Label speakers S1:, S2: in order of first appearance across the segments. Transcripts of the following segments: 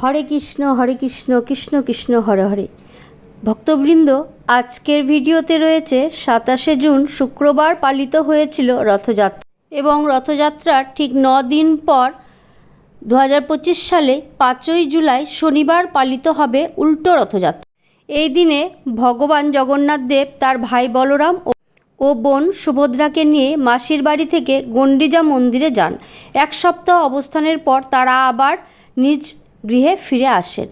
S1: হরে কৃষ্ণ হরে কৃষ্ণ কৃষ্ণ কৃষ্ণ, হরে হরে। ভক্তবৃন্দ, আজকের ভিডিওতে রয়েছে সাতাশে জুন শুক্রবার পালিত হয়েছিল রথযাত্রা এবং রথযাত্রার ঠিক ন দিন পর দু সালে পাঁচই জুলাই শনিবার পালিত হবে উল্টো রথযাত্রা। এই দিনে ভগবান জগন্নাথ দেব তার ভাই বলরাম ও ও বোন সুভদ্রাকে নিয়ে মাসির বাড়ি থেকে গণ্ডিজা মন্দিরে যান। এক সপ্তাহ অবস্থানের পর তারা আবার নিজ গৃহে ফিরে আসেন।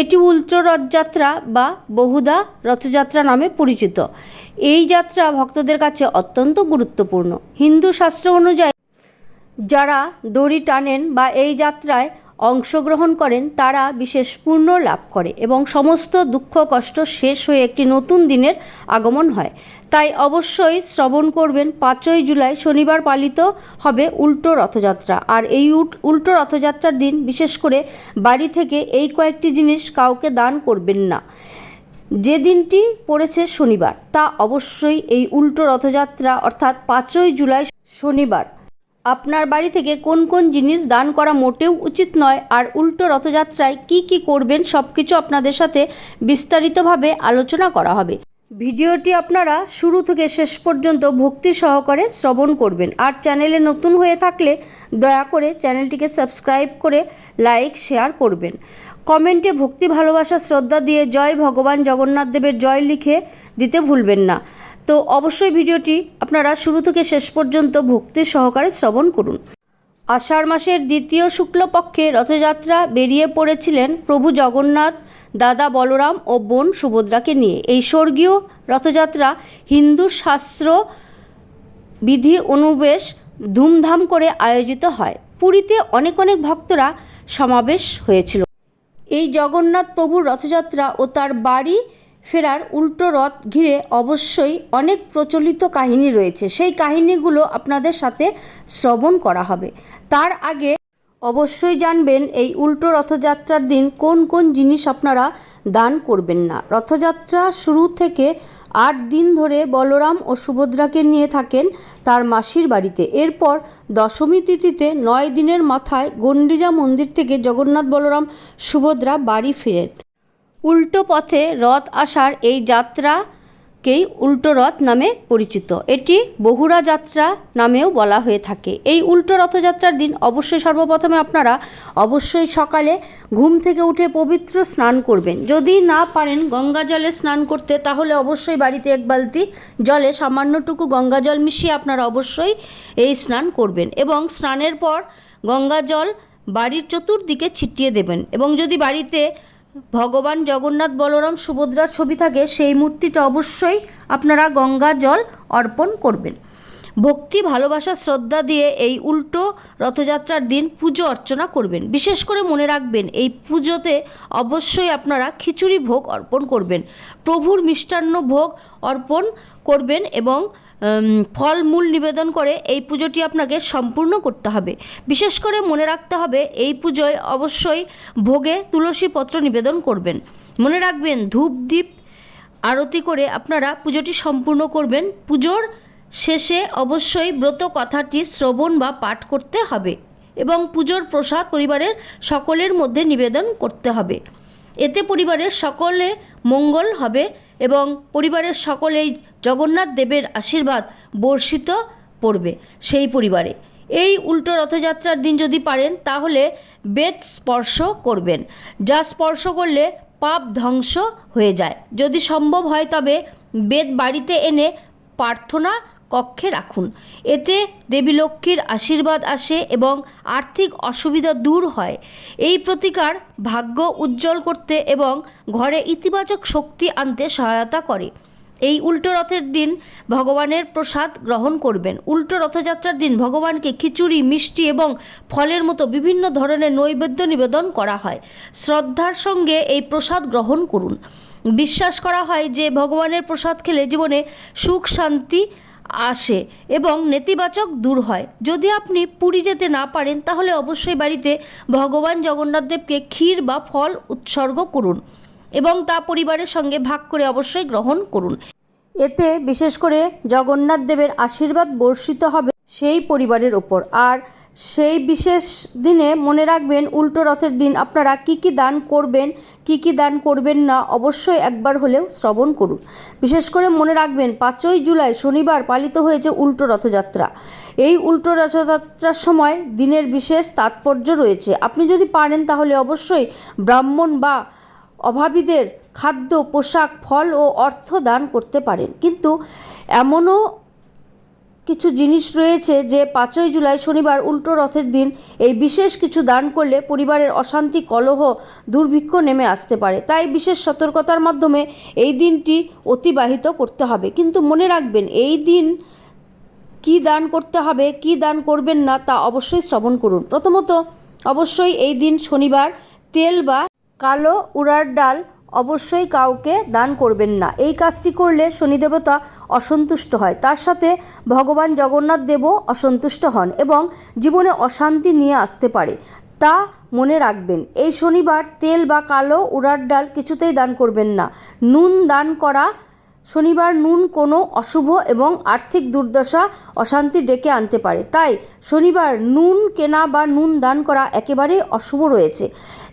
S1: এটি উল্টো রথযাত্রা বা বহুদা রথযাত্রা নামে পরিচিত। এই যাত্রা ভক্তদের কাছে অত্যন্ত গুরুত্বপূর্ণ। হিন্দু শাস্ত্র অনুযায়ী, যারা দড়ি টানেন বা এই যাত্রায় অংশগ্রহণ করেন, তারা বিশেষ পূর্ণ লাভ করে এবং সমস্ত দুঃখ কষ্ট শেষ হয়ে একটি নতুন দিনের আগমন হয়। তাই অবশ্যই শ্রবণ করবেন, পাঁচই জুলাই শনিবার পালিত হবে উল্টো রথযাত্রা। আর এই উল্টো রথযাত্রার দিন বিশেষ করে বাড়ি থেকে এই কয়েকটি জিনিস কাউকে দান করবেন না। যে দিনটি পড়েছে শনিবার, তা অবশ্যই এই উল্টো রথযাত্রা, অর্থাৎ পাঁচই জুলাই শনিবার আপনার বাড়ি থেকে কোন কোন জিনিস দান করা মোটেও উচিত নয়, আর উল্টো রথযাত্রায় কি কি করবেন সব কিছু আপনাদের সাথে বিস্তারিতভাবে আলোচনা করা হবে। ভিডিওটি আপনারা শুরু থেকে শেষ পর্যন্ত ভক্তি সহকারে শ্রবণ করবেন। আর চ্যানেলে নতুন হয়ে থাকলে দয়া করে চ্যানেলটিকে সাবস্ক্রাইব করে লাইক, শেয়ার করবেন। কমেন্টে ভক্তি ভালোবাসা শ্রদ্ধা দিয়ে জয় ভগবান জগন্নাথ দেবের জয় লিখে দিতে ভুলবেন না। তো অবশ্যই ভিডিওটি আপনারা শুরু থেকে শেষ পর্যন্ত ভক্তি সহকারে শ্রবণ করুন। আষাঢ় মাসের দ্বিতীয় শুক্লপক্ষে রথযাত্রা বেরিয়ে পড়েছিলেন প্রভু জগন্নাথ, দাদা বলরাম ও বোন সুভদ্রাকে নিয়ে। এই স্বর্গীয় রথযাত্রা হিন্দু শাস্ত্র বিধি অনুবেশ ধুমধাম করে আয়োজিত হয়। পুরীতে অনেক অনেক ভক্তরা সমাবেশ হয়েছিল। এই জগন্নাথ প্রভুর রথযাত্রা ও তার বাড়ি ফেরার উল্টো রথ ঘিরে অবশ্যই অনেক প্রচলিত কাহিনী রয়েছে। সেই কাহিনীগুলো আপনাদের সাথে শ্রবণ করা হবে। তার আগে অবশ্যই জানবেন এই উল্টো রথযাত্রার দিন কোন কোন জিনিস আপনারা দান করবেন না। রথযাত্রা শুরু থেকে আট দিন ধরে বলরাম ও সুভদ্রাকে নিয়ে থাকেন তার মাসির বাড়িতে। এরপর দশমী তিথিতে নয় দিনের মাথায় গণ্ডিজা মন্দির থেকে জগন্নাথ বলরাম সুভদ্রা বাড়ি ফিরেন। উল্টো পথে রথ আসার এই যাত্রাকেই উল্টো রথ নামে পরিচিত। এটি বহুরা যাত্রা নামেও বলা হয়ে থাকে। এই উল্টো রথযাত্রার দিন অবশ্যই সর্বপ্রথমে আপনারা অবশ্যই সকালে ঘুম থেকে উঠে পবিত্র স্নান করবেন। যদি না পারেন গঙ্গা জলে স্নান করতে, তাহলে অবশ্যই বাড়িতে এক বালতি জলে সামান্যটুকু গঙ্গা জল মিশিয়ে আপনারা অবশ্যই এই স্নান করবেন এবং স্নানের পর গঙ্গা জল বাড়ির চতুর্দিকে ছিটিয়ে দেবেন এবং যদি বাড়িতে ভগবান জগন্নাথ বলরাম সুভদ্রার ছবি থাকে, সেই মূর্তিটা অবশ্যই আপনারা গঙ্গা জল অর্পণ করবেন। ভক্তি, ভালোবাসা, শ্রদ্ধা দিয়ে এই উল্টো রথযাত্রার দিন পুজো অর্চনা করবেন। বিশেষ করে মনে রাখবেন, এই পুজোতে অবশ্যই আপনারা খিচুড়ি ভোগ অর্পণ করবেন। প্রভুর মিষ্টান্ন ভোগ অর্পণ করবেন এবং ফলমূল নিবেদন করে এই পুজোটি আপনাকে সম্পূর্ণ করতে হবে। বিশেষ করে মনে রাখতে হবে, এই পুজোয় অবশ্যই ভোগে তুলসী পত্র নিবেদন করবেন। মনে রাখবেন, ধূপ দ্বীপ আরতি করে আপনারা পুজোটি সম্পূর্ণ করবেন। পুজোর শেষে অবশ্যই ব্রত কথাটি শ্রবণ বা পাঠ করতে হবে এবং পুজোর প্রসাদ পরিবারের সকলের মধ্যে নিবেদন করতে হবে। এতে পরিবারের সকলে মঙ্গল হবে। এবং পরিবারের সকলেই জগন্নাথ দেবের আশীর্বাদ বর্ষিত পড়বে সেই পরিবারে। এই উল্টো রথযাত্রার দিন যদি পারেন, তাহলে বেদ স্পর্শ করবেন। যা স্পর্শ করলে পাপ ধ্বংস হয়ে যায়। যদি সম্ভব হয় তবে বেদ বাড়িতে এনে প্রার্থনা কক্ষে রাখুন। এতে দেবী লক্ষ্মীর আশীর্বাদ আসে এবং আর্থিক অসুবিধা দূর হয়। এই প্রতিকার ভাগ্য উজ্জ্বল করতে এবং ঘরে ইতিবাচক শক্তি আনতে সহায়তা করে। এই উল্টো রথের দিন ভগবানের প্রসাদ গ্রহণ করবেন। উল্টো রথযাত্রার দিন ভগবানকে খিচুড়ি, মিষ্টি এবং ফলের মতো বিভিন্ন ধরনের নৈবেদ্য নিবেদন করা হয়। শ্রদ্ধার সঙ্গে এই প্রসাদ গ্রহণ করুন। বিশ্বাস করা হয় যে ভগবানের প্রসাদ খেলে জীবনে সুখ, শান্তি আসে এবং নেতিবাচক দূর হয়। যদি আপনি পুরী যেতে না পারেন, তাহলে অবশ্যই বাড়িতে ভগবান জগন্নাথ দেবকে ক্ষীর বা ফল উৎসর্গ করুন এবং তা পরিবারের সঙ্গে ভাগ করে অবশ্যই গ্রহণ করুন। এতে বিশেষ করে জগন্নাথ দেবের আশীর্বাদ বর্ষিত হবে সেই পরিবারের ওপর। আর সেই বিশেষ দিনে মনে রাখবেন উল্টো রথের দিন আপনারা কি কি দান করবেন, কি কি দান করবেন না অবশ্যই একবার হলেও শ্রবণ করুন। বিশেষ করে মনে রাখবেন পাঁচই জুলাই শনিবার পালিত হয়েছে উল্টো রথযাত্রা। এই উল্টো রথযাত্রার সময় দিনের বিশেষ তাৎপর্য রয়েছে। আপনি যদি পারেন তাহলে অবশ্যই ব্রাহ্মণ বা অভাবীদের খাদ্য, পোশাক, ফল ও অর্থ দান করতে পারেন। কিন্তু এমনও কিছু জিনিস রয়েছে যে পাঁচই জুলাই শনিবার উল্টো রথের দিন এই বিশেষ কিছু দান করলে পরিবারের অশান্তি, কলহ, দুর্ভিক্ষ নেমে আসতে পারে। তাই বিশেষ সতর্কতার মাধ্যমে এই দিনটি অতিবাহিত করতে হবে। কিন্তু মনে রাখবেন, এই দিন কি দান করতে হবে, কি দান করবেন না তা অবশ্যই শ্রবণ করুন। প্রথমত, অবশ্যই এই দিন শনিবার তেল বা কালো উড়ার ডাল অবশ্যই কাউকে দান করবেন না। এই কাজটি করলে শনিদেবতা অসন্তুষ্ট হয়। তার সাথে ভগবান জগন্নাথ দেবও অসন্তুষ্ট হন এবং জীবনে অশান্তি নিয়ে আসতে পারে। তা মনে রাখবেন, এই শনিবার তেল বা কালো উড়ার ডাল কিছুতেই দান করবেন না। নুন দান করা, শনিবার নুন কোনো অশুভ এবং আর্থিক দুর্দশা, অশান্তি ডেকে আনতে পারে। তাই শনিবার নুন কেনা বা নুন দান করা একেবারেই অশুভ রয়েছে।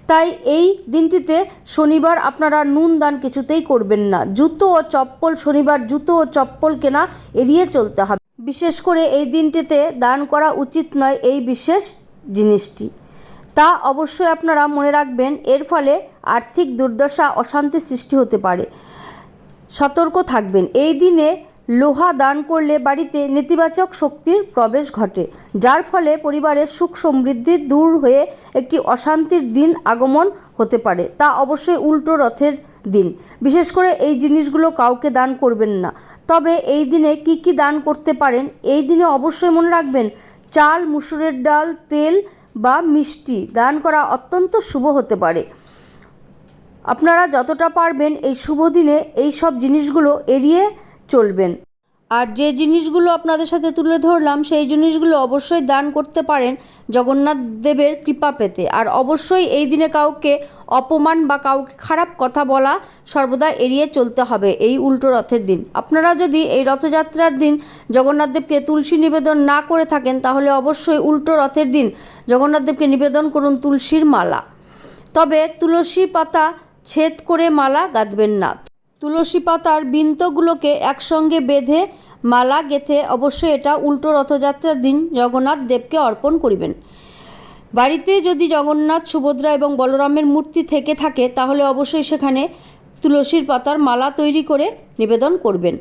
S1: তাই এই দিনটিতে শনিবার আপনারা নুন দান কিছুতেই করবেন না। জুতো ও চপ্পল, শনিবার জুতো ও চপ্পল কেনা এড়িয়ে চলতে হবে। বিশেষ করে এই দিনটিতে দান করা উচিত নয় এই বিশেষ জিনিসটি। তা অবশ্যই আপনারা মনে রাখবেন, এর ফলে আর্থিক দুর্দশা, অশান্তি সৃষ্টি হতে পারে। সতর্ক থাকবেন। এই দিনে লোহা দান করলে বাড়িতে নেতিবাচক শক্তির প্রবেশ ঘটে, যার ফলে পরিবারের সুখ সমৃদ্ধি দূর হয়ে একটি অশান্তির দিন আগমন হতে পারে। তা অবশ্যই উল্টো রথের দিন। বিশেষ করে এই জিনিসগুলো কাউকে দান করবেন না। তবে এই দিনে কি কি দান করতে পারেন, এই দিনে অবশ্যই মনে রাখবেন, চাল, মুসুরের ডাল, তেল বা মিষ্টি দান করা অত্যন্ত শুভ হতে পারে। আপনারা যতটা পারবেন এই শুভ দিনে এই সব জিনিসগুলো এড়িয়ে চলবেন। আর যে জিনিসগুলো আপনাদের সাথে তুলে ধরলাম, সেই জিনিসগুলো অবশ্যই দান করতে পারেন জগন্নাথ দেবের কৃপা পেতে। আর অবশ্যই এই দিনে কাউকে অপমান বা কাউকে খারাপ কথা বলা সর্বদা এড়িয়ে চলতে হবে এই উল্টো রথের দিন। আপনারা যদি এই রথযাত্রার দিন জগন্নাথ দেবকে তুলসী নিবেদন না করে থাকেন, তাহলে অবশ্যই উল্টো রথের দিন জগন্নাথ দেবকে নিবেদন করুন তুলসীর মালা। তবে তুলসী পাতা ছেদ করে মালা গাঁথবেন না। তুলসী পাতার বিন্তগুলোকে একসঙ্গে বেঁধে মালা গেঁথে অবশ্যই এটা উল্টো রথযাত্রার দিন জগন্নাথ দেবকে অর্পণ করিবেন। বাড়িতে যদি জগন্নাথ, সুভদ্রা এবং বলরামের মূর্তি থেকে থাকে, তাহলে অবশ্যই সেখানে তুলসীর পাতার মালা তৈরি করে নিবেদন করবেন।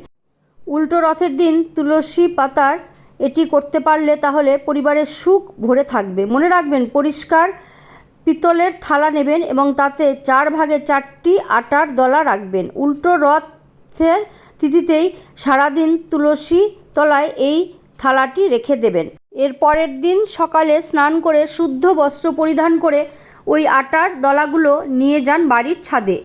S1: উল্টো রথের দিন তুলসী পাতার এটি করতে পারলে তাহলে পরিবারের সুখ ভরে থাকবে। মনে রাখবেন, পরিষ্কার পিতলের থালা নেবেন এবং তাতে চার ভাগে চারটি আটার দলা রাখবেন। উল্টো রথের তিথিতেই সারাদিন তুলসী তলায় এই থালাটি রেখে দেবেন। এর পরের দিন সকালে স্নান করে শুদ্ধ বস্ত্র পরিধান করে ওই আটার দলাগুলো নিয়ে যান বাড়ির ছাদে।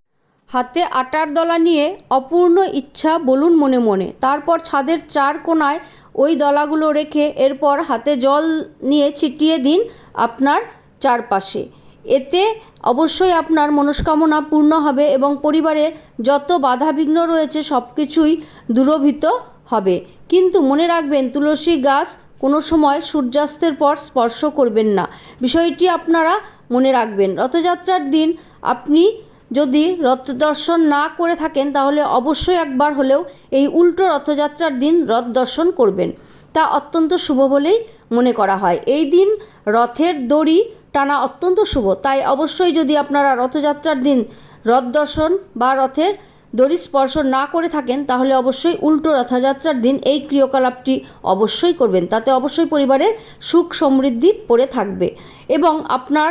S1: হাতে আটার দলা নিয়ে অপূর্ণ ইচ্ছা বলুন মনে মনে। তারপর ছাদের চার কোণায় ওই দলাগুলো রেখে এরপর হাতে জল নিয়ে ছিটিয়ে দিন আপনার চারপাশে। এতে অবশ্যই আপনার মনস্কামনা পূর্ণ হবে এবং পরিবারের যত বাধাবিঘ্ন রয়েছে সব কিছুই দূরভূত হবে। কিন্তু মনে রাখবেন, তুলসী গাছ কোনো সময় সূর্যাস্তের পর স্পর্শ করবেন না। বিষয়টি আপনারা মনে রাখবেন। রথযাত্রার দিন আপনি যদি রথ দর্শন না করে থাকেন, তাহলে অবশ্যই একবার হলেও এই উল্টো রথযাত্রার দিন রথ দর্শন করবেন। তা অত্যন্ত শুভ বলেই মনে করা হয়। এই দিন রথের দড়ি টানা অত্যন্ত শুভ। তাই অবশ্যই যদি আপনারা রথযাত্রার দিন রথ দর্শন বা রথের দড়ি স্পর্শ না করে থাকেন, তাহলে অবশ্যই উল্টো রথযাত্রার দিন এই ক্রিয়কলাপটি অবশ্যই করবেন। তাতে অবশ্যই পরিবারের সুখ সমৃদ্ধি পড়ে থাকবে এবং আপনার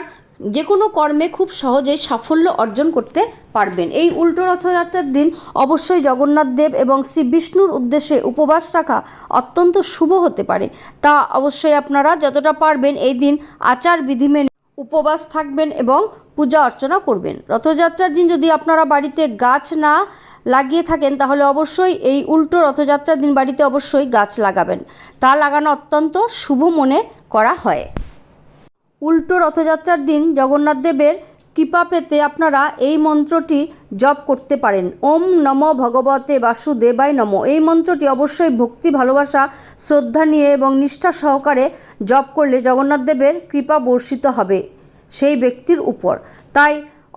S1: যে কোনো কর্মে খুব সহজেই সাফল্য অর্জন করতে পারবেন। এই উল্টো রথযাত্রার দিন অবশ্যই জগন্নাথ দেব এবং শ্রী বিষ্ণুর উদ্দেশ্যে উপবাস রাখা অত্যন্ত শুভ হতে পারে। তা অবশ্যই আপনারা যতটা পারবেন এই দিন আচার বিধি মেনে উপবাস থাকবেন এবং পূজা অর্চনা করবেন। রথযাত্রার দিন যদি আপনারা বাড়িতে গাছ না লাগিয়ে থাকেন, তাহলে অবশ্যই এই উল্টো রথযাত্রার দিন বাড়িতে অবশ্যই গাছ লাগাবেন। তা লাগানো অত্যন্ত শুভ মনে করা হয়। উল্টো রথযাত্রার দিন জগন্নাথ দেবের কৃপা পেতে আপনারা এই মন্ত্রটি জপ করতে পারেন। ওম নম ভগবতে বাসুদেবায় নম। এই মন্ত্রটি অবশ্যই ভক্তি, ভালোবাসা, শ্রদ্ধা নিয়ে এবং নিষ্ঠা সহকারে জপ করলে জগন্নাথ দেবের কৃপা বর্ষিত হবে সেই ব্যক্তির উপর। তাই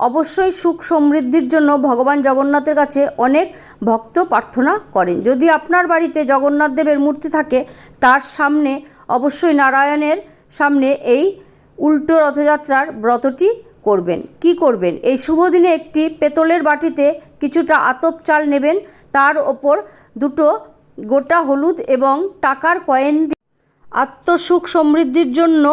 S1: অবশ্যই সুখ সমৃদ্ধির জন্য ভগবান জগন্নাথের কাছে অনেক ভক্ত প্রার্থনা করেন। যদি আপনার বাড়িতে জগন্নাথ দেবের মূর্তি থাকে, তার সামনে অবশ্যই নারায়ণের সামনে এই উল্টো রথযাত্রার ব্রতটি করবেন। কি করবেন? এই শুভ দিনে একটি পেতলের বাটিতে কিছুটা আতপ চাল নেবেন। তার ওপর দুটো গোটা হলুদ এবং টাকার কয়েন আত্মসুখ সমৃদ্ধির জন্য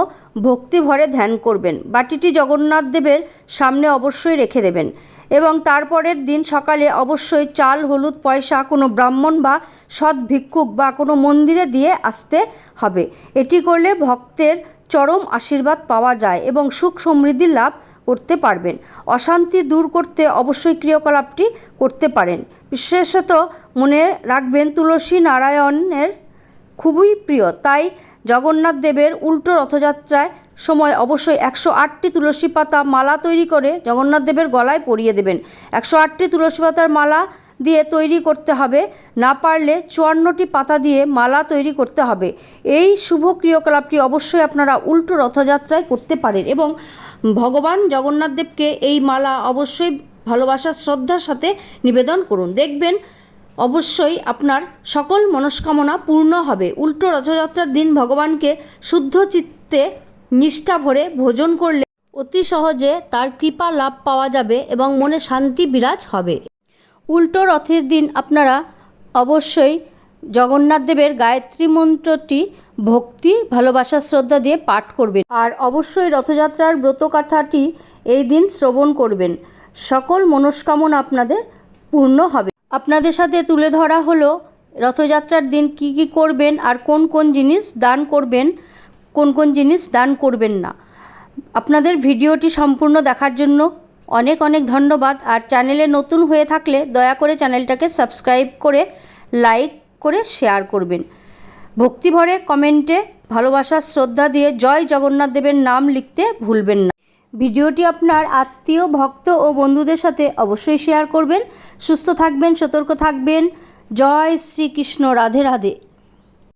S1: ভক্তি ভরে ধ্যান করবেন। বাটিটি জগন্নাথ দেবের সামনে অবশ্যই রেখে দেবেন এবং তারপরের দিন সকালে অবশ্যই চাল, হলুদ, পয়সা কোনো ব্রাহ্মণ বা সৎ ভিক্ষুক বা কোনো মন্দিরে দিয়ে আসতে হবে। এটি করলে ভক্তের চরম আশীর্বাদ পাওয়া যায় এবং সুখ সমৃদ্ধি লাভ করতে পারবেন। অশান্তি দূর করতে অবশ্যই ক্রিয়াকলাপটি করতে পারেন। বিশেষত মনে রাখবেন, তুলসী নারায়ণের খুবই প্রিয়, তাই জগন্নাথ দেবের উল্টো রথযাত্রায় সময় অবশ্যই একশো আটটি তুলসী পাতা মালা তৈরি করে জগন্নাথ দেবের গলায় পরিয়ে দেবেন। একশো আটটি তুলসী পাতার মালা দিয়ে তৈরি করতে হবে, না পারলে চুয়ান্নটি পাতা দিয়ে মালা তৈরি করতে হবে। এই শুভ ক্রিয়াকলাপটি অবশ্যই আপনারা উল্টো রথযাত্রায় করতে পারেন এবং ভগবান জগন্নাথ দেবকে এই মালা অবশ্যই ভালোবাসার শ্রদ্ধার সাথে নিবেদন করুন। দেখবেন অবশ্যই আপনার সকল মনস্কামনা পূর্ণ হবে। উল্টো রথযাত্রার দিন ভগবানকে শুদ্ধ চিত্তে নিষ্ঠা ভরে ভোজন করলে অতি সহজে তার কৃপা লাভ পাওয়া যাবে এবং মনে শান্তি বিরাজ হবে। উল্টো রথের দিন আপনারা অবশ্যই জগন্নাথ দেবের গায়ত্রী মন্ত্রটি ভক্তি, ভালোবাসা, শ্রদ্ধা দিয়ে পাঠ করবেন। আর অবশ্যই রথযাত্রার ব্রত কথাটি এই দিন শ্রবণ করবেন। সকল মনস্কামনা আপনাদের পূর্ণ হবে। আপনাদের সাথে তুলে ধরা হলো রথযাত্রার দিন কি কি করবেন আর কোন কোন জিনিস দান করবেন, কোন কোন জিনিস দান করবেন না। আপনাদের ভিডিওটি সম্পূর্ণ দেখার জন্য অনেক অনেক ধন্যবাদ। আর চ্যানেলে নতুন হয়ে থাকলে দয়া করে চ্যানেলটাকে সাবস্ক্রাইব করে লাইক করে শেয়ার করবেন। ভক্তিভরে কমেন্টে ভালোবাসার শ্রদ্ধা দিয়ে জয় জগন্নাথ দেবের নাম লিখতে ভুলবেন না। ভিডিওটি আপনার আত্মীয়, ভক্ত ও বন্ধুদের সাথে অবশ্যই শেয়ার করবেন। সুস্থ থাকবেন, সতর্ক থাকবেন। জয় শ্রীকৃষ্ণ, রাধে রাধে।